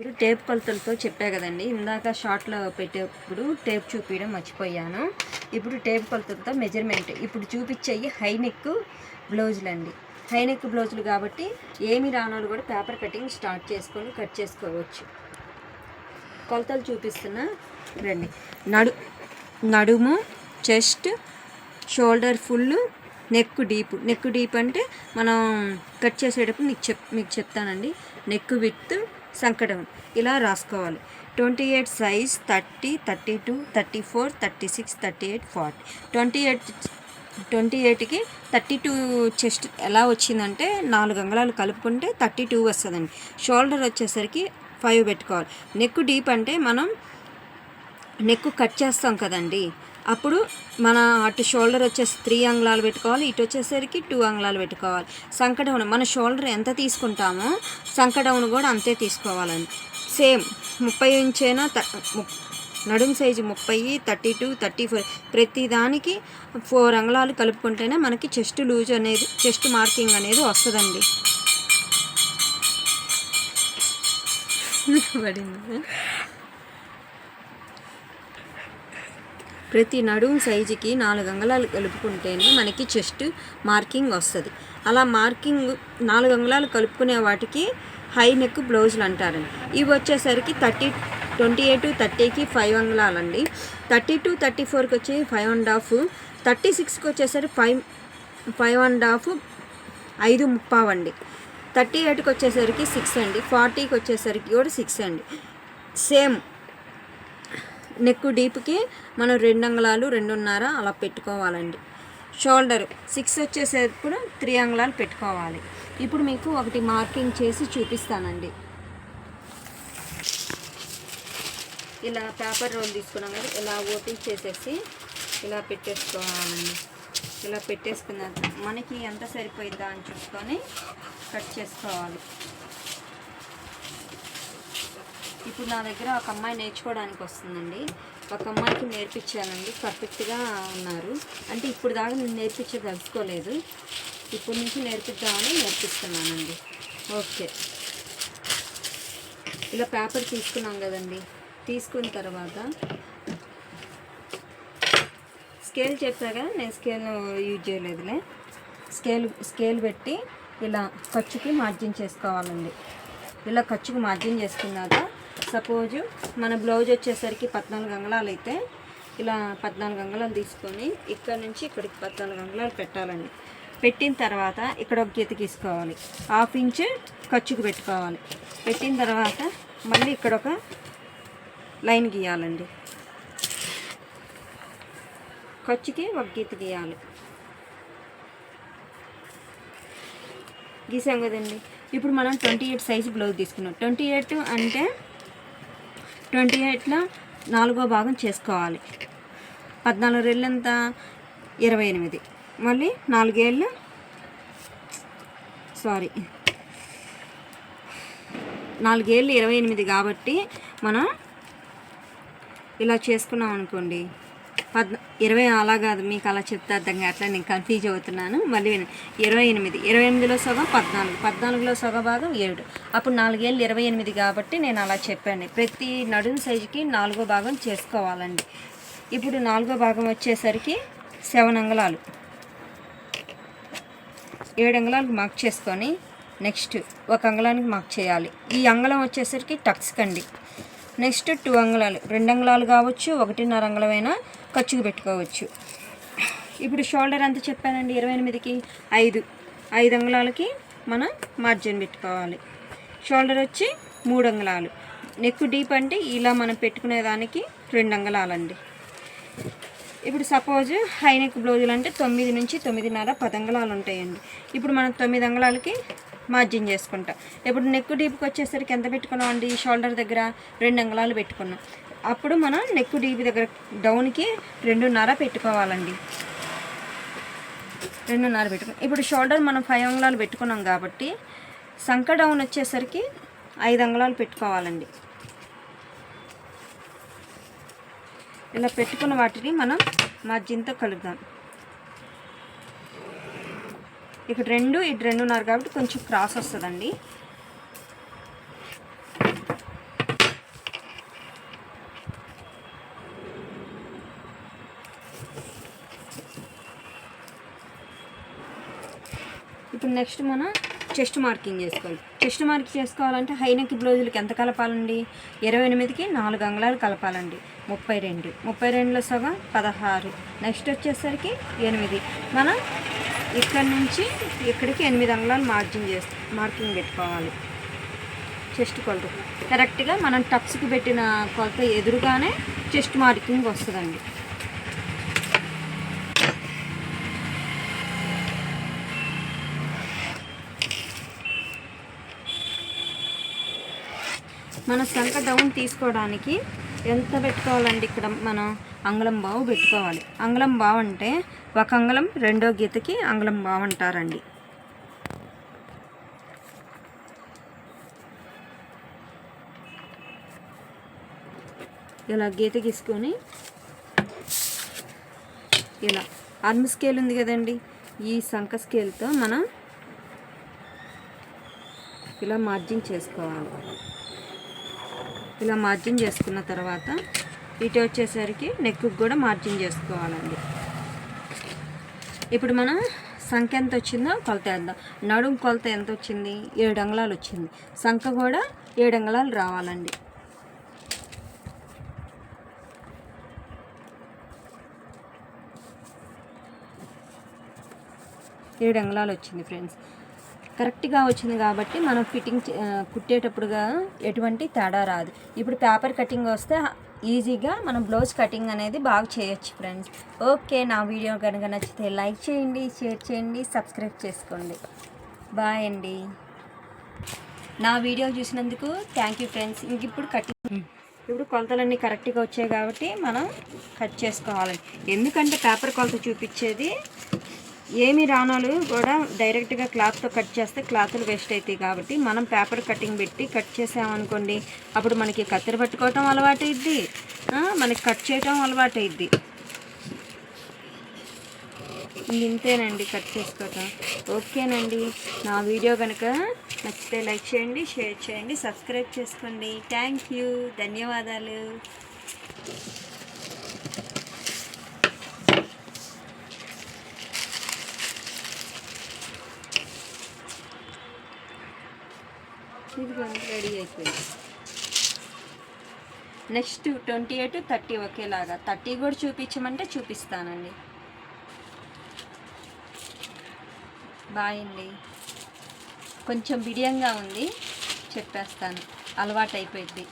ఇప్పుడు టేప్ కొలతలతో చెప్పా కదండి. ఇందాక షార్ట్లో పెట్టేప్పుడు టేప్ చూపించడం మర్చిపోయాను. ఇప్పుడు టేప్ కొలతలతో మెజర్మెంట్ ఇప్పుడు చూపించేవి హై నెక్ బ్లౌజులు అండి. హై నెక్ బ్లౌజులు కాబట్టి ఏమి రానోళ్ళు కూడా పేపర్ కటింగ్ స్టార్ట్ చేసుకొని కట్ చేసుకోవచ్చు. కొలతలు చూపిస్తున్నా. రండి. నడు నడుము chest shoulder full neck deep. Neck deep అంటే మనం కట్ చేసేటప్పుడు మీకు చెప్ మీకు చెప్తానండి. నెక్ విత్ సంకటం. ఇలా రాసుకోవాలి. Twenty eight size thirty thirty two thirty four thirty six thirty eight forty. Twenty eight twenty ఎయిట్కి థర్టీ టూ చెస్ట్ ఎలా వచ్చిందంటే నాలుగు అంగళాలు కలుపుకుంటే థర్టీ టూ వస్తుందండి. షోల్డర్ వచ్చేసరికి ఫైవ్ పెట్టుకోవాలి. నెక్ డీప్ అంటే మనం నెక్ కట్ చేస్తాం కదండి. అప్పుడు మన అటు షోల్డర్ వచ్చేసి త్రీ అంగుళాలు పెట్టుకోవాలి ఇటు వచ్చేసరికి టూ అంగుళాలు పెట్టుకోవాలి. సంకటౌన్ మన షోల్డర్ ఎంత తీసుకుంటామో సంకటౌన్ కూడా అంతే తీసుకోవాలండి. సేమ్ ముప్పై ఇంచేనా త ము- నడుం సైజు ముప్పై థర్టీ టూ థర్టీ ఫోర్ ప్రతి దానికి ఫోర్ అంగుళాలు కలుపుకుంటేనే మనకి చెస్ట్ లూజ్ అనేది చెస్ట్ మార్కింగ్ అనేది వస్తుందండి. పడింది? ప్రతి నడుము సైజుకి నాలుగు అంగుళాలు కలుపుకుంటేనే మనకి చెస్ట్ మార్కింగ్ వస్తుంది. అలా మార్కింగ్ నాలుగు అంగుళాలు కలుపుకునే వాటికి హై నెక్ బ్లౌజులు అంటారండి. ఇవి వచ్చేసరికి థర్టీ ట్వంటీ ఎయిట్ థర్టీకి ఫైవ్ అంగుళాలండి. థర్టీ టూ థర్టీ ఫోర్కి వచ్చి ఫైవ్ అండ్ హాఫ్. థర్టీ సిక్స్కి వచ్చేసరికి ఫైవ్ ఫైవ్ అండ్ హాఫ్ ఐదు ముప్పావండి. థర్టీ ఎయిట్కి వచ్చేసరికి సిక్స్ అండి. ఫార్టీకి వచ్చేసరికి కూడా సిక్స్ అండి. సేమ్ నెక్ డీప్కి మనం రెండు అంగుళాలు రెండున్నర అలా పెట్టుకోవాలండి. షోల్డర్ సిక్స్ వచ్చేసేప్పుడు త్రీ అంగుళాలు పెట్టుకోవాలి. ఇప్పుడు మీకు ఒకటి మార్కింగ్ చేసి చూపిస్తానండి. ఇలా పేపర్ రోల్ తీసుకున్నాం కదా ఇలా ఓపెన్ చేసేసి ఇలా పెట్టేసుకోవాలండి. ఇలా పెట్టేసుకున్న మనకి ఎంత సరిపోయిద్దా అని చూసుకొని కట్ చేసుకోవాలి. ఇప్పుడు నా దగ్గర ఒక అమ్మాయి నేర్చుకోవడానికి వస్తుందండి. ఒక అమ్మాయికి నేర్పించానండి పర్ఫెక్ట్గా ఉన్నారు. అంటే ఇప్పుడు దాకా నేను నేర్పించే తెలుసుకోలేదు ఇప్పుడు నుంచి నేర్పిద్దామని నేర్పిస్తున్నానండి. ఓకే. ఇలా పేపర్ తీసుకున్నాం కదండి. తీసుకున్న తర్వాత స్కేల్ చెప్పా కదా నేను స్కేల్ యూజ్ చేయలేదులే. స్కేల్ స్కేల్ పెట్టి ఇలా ఖర్చుకి మార్జిన్ చేసుకోవాలండి. ఇలా ఖర్చుకు మార్జిన్ చేసుకున్నాక సపోజు మన బ్లౌజ్ వచ్చేసరికి పద్నాలుగు అంగళాలు అయితే ఇలా పద్నాలుగు అంగళాలు తీసుకొని ఇక్కడ నుంచి ఇక్కడికి పద్నాలుగు అంగళాలు పెట్టాలండి. పెట్టిన తర్వాత ఇక్కడ ఒక గీత గీసుకోవాలి. హాఫ్ ఇంచ్ ఖర్చుకు పెట్టుకోవాలి. పెట్టిన తర్వాత మళ్ళీ ఇక్కడ ఒక లైన్ గీయాలండి. ఖర్చుకి ఒక గీత గీయాలి. గీసాం కదండి. ఇప్పుడు మనం ట్వంటీ ఎయిట్ సైజు బ్లౌజ్ తీసుకున్నాం. ట్వంటీ ఎయిట్ అంటే ట్వంటీ ఎయిట్లో నాలుగో భాగం చేసుకోవాలి. పద్నాలుగు రెళ్ళు ఎంత ఇరవై ఎనిమిది. మళ్ళీ నాలుగేళ్ళు? సారీ. నాలుగేళ్ళు ఇరవై ఎనిమిది కాబట్టి మనం ఇలా చేసుకున్నాం అనుకోండి పద్ ఇరవై అలా కాదు మీకు అలా చెప్తే అర్థం అట్లా నేను కన్ఫ్యూజ్ అవుతున్నాను. మళ్ళీ ఇరవై ఎనిమిది. ఇరవై ఎనిమిదిలో సగం పద్నాలుగు. పద్నాలుగులో సగ భాగం ఏడు. అప్పుడు నాలుగేళ్ళు ఇరవై ఎనిమిది కాబట్టి నేను అలా చెప్పాను. ప్రతి నడుము సైజుకి నాలుగో భాగం చేసుకోవాలండి. ఇప్పుడు నాలుగో భాగం వచ్చేసరికి సెవెన్ అంగళాలు. ఏడు అంగళాలకు మార్క్ చేసుకొని నెక్స్ట్ ఒక అంగళానికి మార్క్ చేయాలి. ఈ అంగళం వచ్చేసరికి టక్స్ కండి. నెక్స్ట్ టూ అంగుళాలు. రెండు అంగుళాలు కావచ్చు ఒకటిన్నర అంగుళమైనా ఖర్చుకు పెట్టుకోవచ్చు. ఇప్పుడు షోల్డర్ ఎంత చెప్పానండి? ఇరవై ఎనిమిదికి ఐదు. ఐదు అంగుళాలకి మనం మార్జిన్ పెట్టుకోవాలి. షోల్డర్ వచ్చి మూడు అంగుళాలు. నెక్ డీప్ అంటే ఇలా మనం పెట్టుకునే దానికి రెండు అంగుళాలండి. ఇప్పుడు సపోజ్ హై నెక్ బ్లౌజులు అంటే తొమ్మిది నుంచి తొమ్మిదిన్నర పది అంగుళాలు ఉంటాయండి. ఇప్పుడు మనం తొమ్మిది అంగుళాలకి మార్జిన్ చేసుకుంటాం. ఇప్పుడు నెక్ డీప్కి వచ్చేసరికి ఎంత పెట్టుకున్నాం అండి? షోల్డర్ దగ్గర రెండు అంగళాలు పెట్టుకున్నాం. అప్పుడు మనం నెక్ డీప్ దగ్గర డౌన్కి రెండున్నర పెట్టుకోవాలండి. రెండున్నర పెట్టుకున్నాం. ఇప్పుడు షోల్డర్ మనం ఫైవ్ అంగుళాలు పెట్టుకున్నాం కాబట్టి సంక డౌన్ వచ్చేసరికి ఐదు అంగుళాలు పెట్టుకోవాలండి. ఇలా పెట్టుకున్న వాటిని మనం మధ్యంతో కలుపుదాం. ఇక్కడ రెండు ఇటు రెండున్నర కాబట్టి కొంచెం క్రాస్ వస్తుందండి. ఇప్పుడు నెక్స్ట్ మనం చెస్ట్ మార్కింగ్ చేసుకోవాలి. చెస్ట్ మార్క్ చేసుకోవాలంటే హైనెక్ బ్లౌజులకి ఎంత కలపాలండి? ఇరవై ఎనిమిదికి నాలుగు అంగుళాలు కలపాలండి. ముప్పై రెండు. ముప్పై రెండులో సగం పదహారు. నెక్స్ట్ వచ్చేసరికి ఎనిమిది. మనం ఇక్కడ నుంచి ఇక్కడికి ఎనిమిది అంగుళాలు మార్జిన్ చేస్తాం మార్కింగ్ పెట్టుకోవాలి. చెస్ట్ కొలత. కరెక్ట్గా మనం టక్స్కి పెట్టిన కొలత ఎదురుగానే చెస్ట్ మార్కింగ్ వస్తుందండి. మన సంఖ డౌన్ తీసుకోవడానికి ఎంత పెట్టుకోవాలండి ఇక్కడ మనం అంగుళం బావు పెట్టుకోవాలి. అంగుళం బావు అంటే ఒక అంగుళం రెండో గీతకి అంగుళం బావు అంటారండి. ఇలా గీత గీసుకొని ఇలా ఆర్మ్ స్కేల్ ఉంది కదండి. ఈ సంఖ స్కేల్తో మనం ఇలా మార్జిన్ చేసుకోవాలి. ఇలా మార్జిన్ చేసుకున్న తర్వాత ఇటు వచ్చేసరికి నెక్కు కూడా మార్జిన్ చేసుకోవాలండి. ఇప్పుడు మనం సంఖ్య ఎంత వచ్చిందో కొలత వేద్దాం. నడుం కొలత ఎంత వచ్చింది? ఏడు అంగుళాలు వచ్చింది. సంఖ కూడా ఏడు అంగుళాలు రావాలండి. ఏడు అంగుళాలు వచ్చింది ఫ్రెండ్స్ కరెక్ట్గా వచ్చింది కాబట్టి మనం ఫిట్టింగ్ కుట్టేటప్పుడుగా ఎటువంటి తేడా రాదు. ఇప్పుడు పేపర్ కటింగ్ వస్తే ఈజీగా మనం బ్లౌజ్ కటింగ్ అనేది బాగా చేయొచ్చు ఫ్రెండ్స్. ఓకే నా వీడియో కనుక నచ్చితే లైక్ చేయండి షేర్ చేయండి సబ్స్క్రైబ్ చేసుకోండి. బాయ్ అండి. నా వీడియో చూసినందుకు థ్యాంక్ యూ ఫ్రెండ్స్. ఇంక ఇప్పుడు కటింగ్ ఇప్పుడు కొలతలన్నీ కరెక్ట్గా వచ్చాయి కాబట్టి మనం కట్ చేసుకోవాలి. ఎందుకంటే పేపర్ కొలత చూపించేది ఏమి రాణాలు కూడా డైరెక్ట్గా క్లాత్తో కట్ చేస్తే క్లాతులు వేస్ట్ అవుతాయి కాబట్టి మనం పేపర్ కటింగ్ పెట్టి కట్ చేసామనుకోండి అప్పుడు మనకి కత్తెర పట్టుకోవటం అలవాటు అయింది మనకి కట్ చేయటం అలవాటు అయింది ఇంతేనండి కట్ చేసుకోవటం. ఓకేనండి. నా వీడియో కనుక నచ్చితే లైక్ చేయండి షేర్ చేయండి సబ్స్క్రైబ్ చేసుకోండి. థ్యాంక్ యూ ధన్యవాదాలు. ఇదిగోండి రెడీ అయిపోయింది. నెక్స్ట్ ట్వంటీ ఎయిట్ థర్టీ ఒకేలాగా. థర్టీ కూడా చూపించమంటే చూపిస్తానండి. బాయ్ అండి. కొంచెం బిడియంగా ఉంది చెప్పేస్తాను. అలవాటు అయిపోయింది